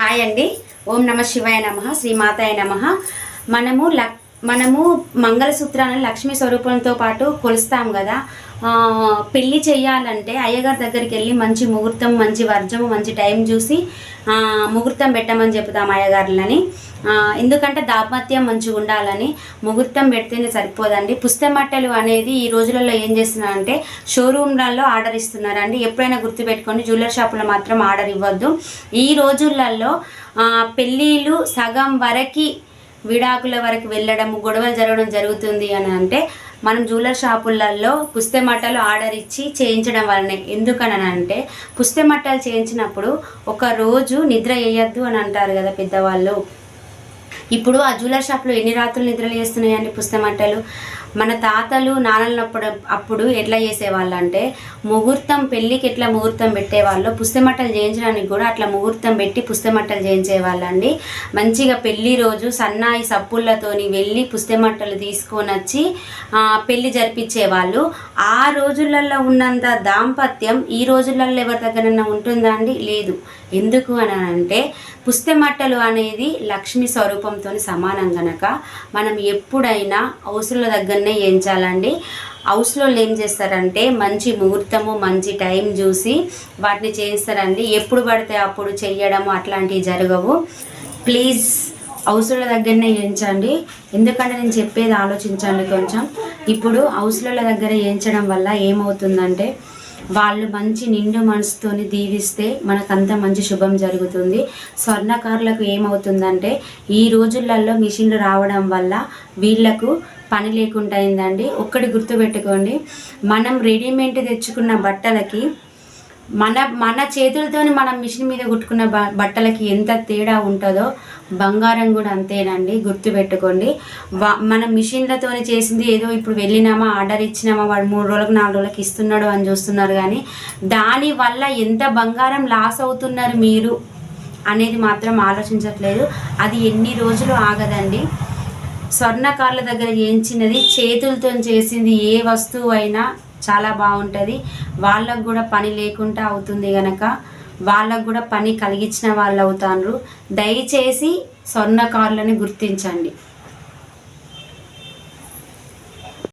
Hi అండి. ఓం నమ శివాయ నమ శ్రీమాతాయ నమ. మనము లక్ మనము మంగళసూత్రాలను లక్ష్మీ స్వరూపంతో పాటు కొలుస్తాం కదా. పెళ్ళి చేయాలంటే అయ్యగారి దగ్గరికి వెళ్ళి మంచి ముహూర్తం మంచి వర్జము మంచి టైం చూసి ముహూర్తం పెట్టమని చెప్తాం అయ్యగారులని. ఎందుకంటే దాపత్యం మంచిగా ఉండాలని. ముహూర్తం పెడితేనే సరిపోదండి. పుస్తమట్టలు అనేది ఈ రోజులలో ఏం చేస్తున్నారంటే షోరూమ్లలో ఆర్డర్ ఇస్తున్నారండి. ఎప్పుడైనా గుర్తుపెట్టుకోండి జ్యువెలర్ షాపులో మాత్రం ఆర్డర్ ఇవ్వద్దు. ఈ రోజులలో పెళ్ళిళ్ళు సగం వరకు విడాకుల వరకు వెళ్ళడం గొడవలు జరగడం జరుగుతుంది అని అంటే మనం జ్యువెలర్ షాపులలో పుస్తెమట్టలు ఆర్డర్ ఇచ్చి చేయించడం వలనే ఎందుకని అంటే పుస్తెమట్టలు చేయించినప్పుడు ఒక రోజు నిద్ర వేయద్దు అని అంటారు కదా పెద్దవాళ్ళు. ఇప్పుడు ఆ జ్యువెలర్ షాప్లో ఎన్ని రాత్రులు నిద్రలు చేస్తున్నాయండి పుస్తమంటలు మన తాతలు నాన్నలప్పుడు అప్పుడు ఎట్లా చేసేవాళ్ళు అంటే ముహూర్తం పెళ్ళికి ఎట్లా ముహూర్తం పెట్టేవాళ్ళు పుస్తమట్టలు చేయించడానికి కూడా అట్లా ముహూర్తం పెట్టి పుస్తమట్టలు చేయించేవాళ్ళండి. మంచిగా పెళ్ళి రోజు సన్నాయి సప్పుళ్ళతోని వెళ్ళి పుస్తమట్టలు తీసుకొని వచ్చి పెళ్ళి జరిపించేవాళ్ళు. ఆ రోజులలో ఉన్నంత దాంపత్యం ఈ రోజులలో ఎవరి దగ్గరన్నా ఉంటుందా అండి? లేదు. ఎందుకు అని అంటే పుస్తెమట్టలు అనేది లక్ష్మి రూపంతో సమానం గనక మనం ఎప్పుడైనా హౌస్ల దగ్గరనే ఏంచాలండి. హౌస్లో ఏం చేస్తారంటే మంచి ముహూర్తము మంచి టైం చూసి వాటిని చేయిస్తారండి. ఎప్పుడు పడితే అప్పుడు చెయ్యడము అట్లాంటివి జరగవు. ప్లీజ్ హౌస్ల దగ్గరనే ఏంచండి. ఎందుకంటే నేను చెప్పేది ఆలోచించండి కొంచెం. ఇప్పుడు హౌస్ల దగ్గర ఏంచడం వల్ల ఏమవుతుందంటే వాళ్ళు మంచి నిండు మనసుతోని దీవిస్తే మనకంత మంచి శుభం జరుగుతుంది. స్వర్ణకారులకు ఏమవుతుందంటే ఈ రోజులలో మిషన్లు రావడం వల్ల వీళ్ళకు పని లేకుండా అయిందండి. ఒక్కటి గుర్తుపెట్టుకోండి మనం రెడీమేడ్ తెచ్చుకున్న బట్టలకి మన మన చేతులతోని మనం మిషన్ మీద కుట్టుకున్న బ- బట్టలకి ఎంత తేడా ఉంటుందో బంగారం కూడా అంతేనండి గుర్తుపెట్టుకోండి. మన మిషన్లతోని చేసింది ఏదో ఇప్పుడు వెళ్ళినామా ఆర్డర్ ఇచ్చినామా వాడు మూడు రోజులకు నాలుగు రోజులకు ఇస్తున్నాడు అని చూస్తున్నారు కానీ దానివల్ల ఎంత బంగారం లాస్ అవుతున్నారు మీరు అనేది మాత్రం ఆలోచించట్లేదు. అది ఎన్ని రోజులు ఆగదండి. స్వర్ణకారుల దగ్గర చేయించినది చేతులతో చేసింది ఏ వస్తువు అయినా చాలా బాగుంటుంది. వాళ్ళకు కూడా పని లేకుండా అవుతుంది కనుక వాళ్ళకు కూడా పని కలిగించిన వాళ్ళు అవుతారు దయచేసి స్వర్ణకారులని గుర్తించండి.